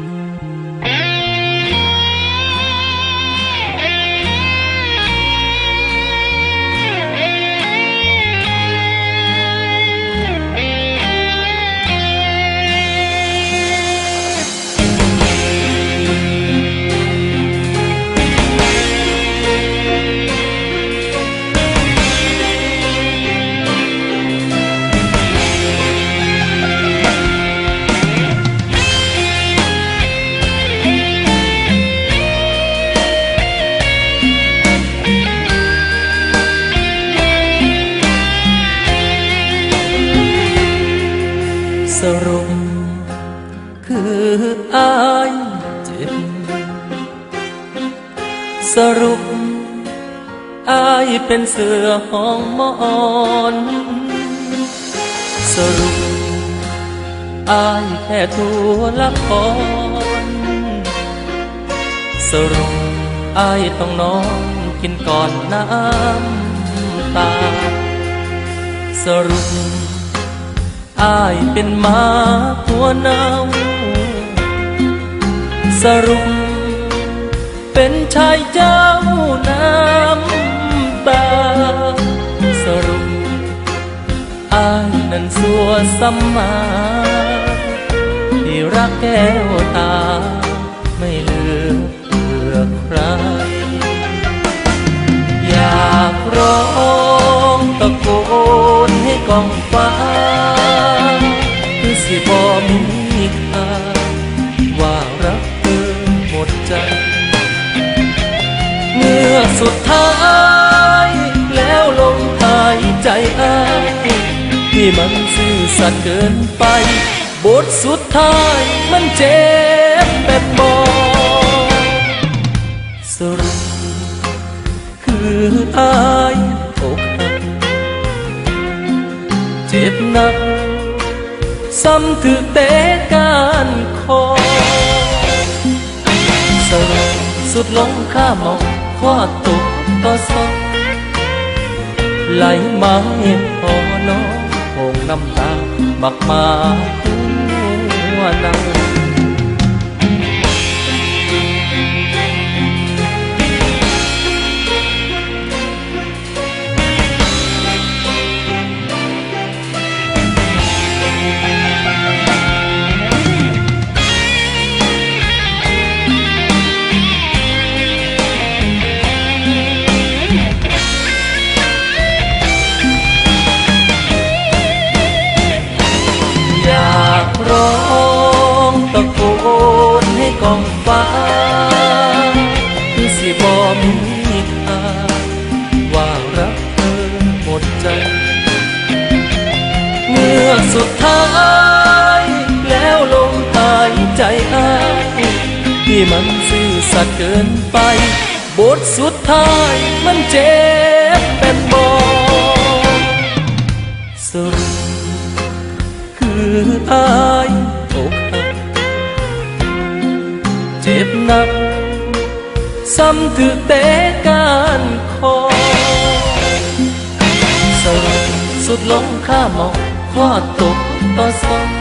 ส รุปอายเป็นเสือห้องมอนสรุปอายแค่ทัวละครสรุปอายต้องนอนกินก่อนน้ำตา สรุปอายเป็นหมาหัวเน่าสรุป เป็นชายเจ้าน้ำตา สรุปอายนั้นสัวสัมมา ที่รักแก้วตา ไม่เลือเพื่อใคร อยากร้องตะโกนให้กองฟ้า คือสิบอมีค่า สุดท้าย แล้วลมหายใจอ้ายที่มันซื่อสัตย์เกินไป บทสุดท้ายมันเจ็บแบบบอกสรุปคืออายอกหักเจ็บหนัก ซ้ำถือเตะการคอสรุปสุดลงข้ามอง ข้อตกต่อซอกไหลมา โกนให้กองฟ้า คือสิบอมีค่าว่ารักเธอหมดใจ เมื่อสุดท้าย แล้วลมหายใจอ้ายที่มันซื่อสัตย์เกินไป บทสุดท้ายมันเจ็บ เจ็บหนักซ้ำถือเตะการคอสรุปสุดลงข้ามองข้อตกต่อซอก